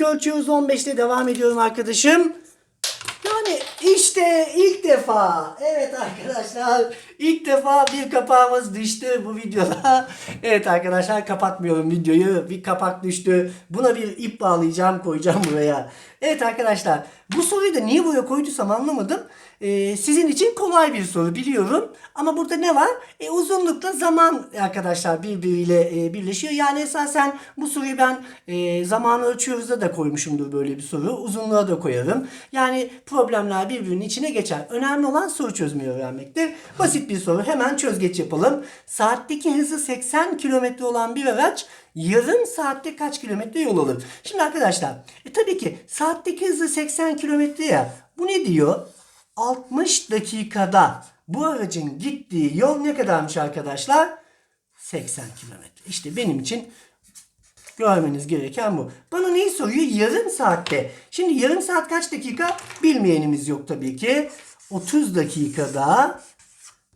ölçüyoruz 15'te devam ediyorum arkadaşım. Yani işte ilk defa evet arkadaşlar ilk defa bir kapağımız düştü bu videoda. Evet arkadaşlar kapatmıyorum videoyu bir kapak düştü. Buna bir ip bağlayacağım koyacağım buraya. Evet arkadaşlar bu soruyu da niye buraya koyduysam anlamadım. Ee, sizin için kolay bir soru biliyorum. Ama burada ne var? E, uzunlukla zaman arkadaşlar birbiriyle e, birleşiyor. Yani esasen bu soruyu ben e, zaman ölçüyoruzda da koymuşumdur böyle bir soru. Uzunluğa da koyarım. Yani problemler birbirinin içine geçer. Önemli olan soru çözmeyi öğrenmektir. Basit bir soru. Hemen çözgeç yapalım. Saatteki hızı 80 km olan bir araç yarım saatte kaç kilometre yol alır? Şimdi arkadaşlar e, tabii ki saatteki hızı 80 kilometre ya. Bu ne diyor? 60 dakikada bu aracın gittiği yol ne kadarmış arkadaşlar? 80 kilometre. İşte benim için görmeniz gereken bu. Bana neyi soruyor? Yarım saatte. Şimdi yarım saat kaç dakika? Bilmeyenimiz yok tabii ki. 30 dakikada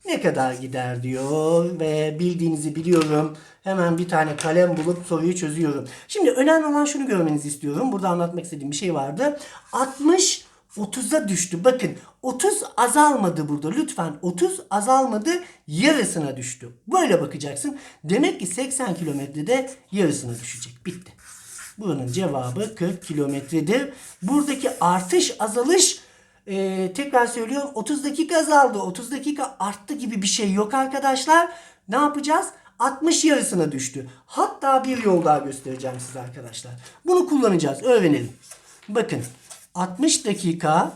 ne kadar gider diyor ve bildiğinizi biliyorum. Hemen bir tane kalem bulup soruyu çözüyorum. Şimdi önemli olan şunu görmenizi istiyorum. Burada anlatmak istediğim bir şey vardı. 60 30'a düştü. Bakın 30 azalmadı burada. Lütfen 30 azalmadı yarısına düştü. Böyle bakacaksın. Demek ki 80 kilometrede yarısına düşecek. Bitti. Bunun cevabı 40 kilometredir. Buradaki artış azalış e, tekrar söylüyorum 30 dakika azaldı 30 dakika arttı gibi bir şey yok arkadaşlar. Ne yapacağız? 60 yarısına düştü. Hatta bir yol daha göstereceğim size arkadaşlar. Bunu kullanacağız. Öğrenelim. Bakın 60 dakika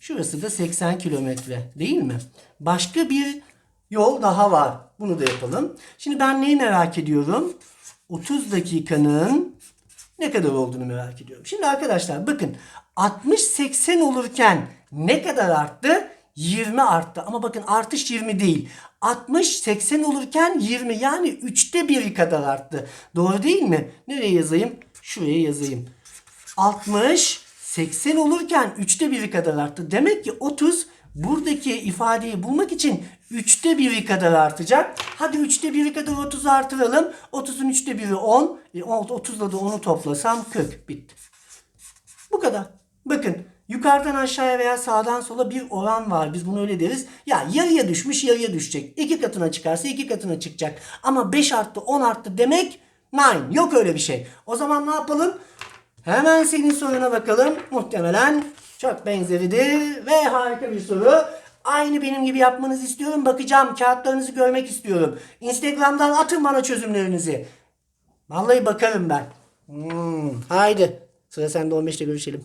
şurası da 80 kilometre değil mi? Başka bir yol daha var. Bunu da yapalım. Şimdi ben neyi merak ediyorum? 30 dakikanın ne kadar olduğunu merak ediyorum. Şimdi arkadaşlar bakın 60-80 olurken ne kadar arttı? 20 arttı. Ama bakın artış 20 değil. 60-80 olurken 20 yani 3'te 1 kadar arttı. Doğru değil mi? Nereye yazayım? Şuraya yazayım. 60 80 olurken 3'te 1'i kadar arttı. Demek ki 30 buradaki ifadeyi bulmak için 3'te 1'i kadar artacak. Hadi 3'te 1'i kadar 30'u artıralım. 30'un 3'te 1'i 10. E, 30'la da 10'u toplasam 40. Bitti. Bu kadar. Bakın yukarıdan aşağıya veya sağdan sola bir oran var. Biz bunu öyle deriz. Ya yarıya düşmüş yarıya düşecek. İki katına çıkarsa iki katına çıkacak. Ama 5 arttı 10 arttı demek nine. Yok öyle bir şey. O zaman ne yapalım? Hemen senin soruna bakalım. Muhtemelen çok benzeridir ve harika bir soru. Aynı benim gibi yapmanızı istiyorum. Bakacağım. Kağıtlarınızı görmek istiyorum. Instagram'dan atın bana çözümlerinizi. Vallahi bakarım ben. Hmm, haydi. Sıra sende 15'te görüşelim.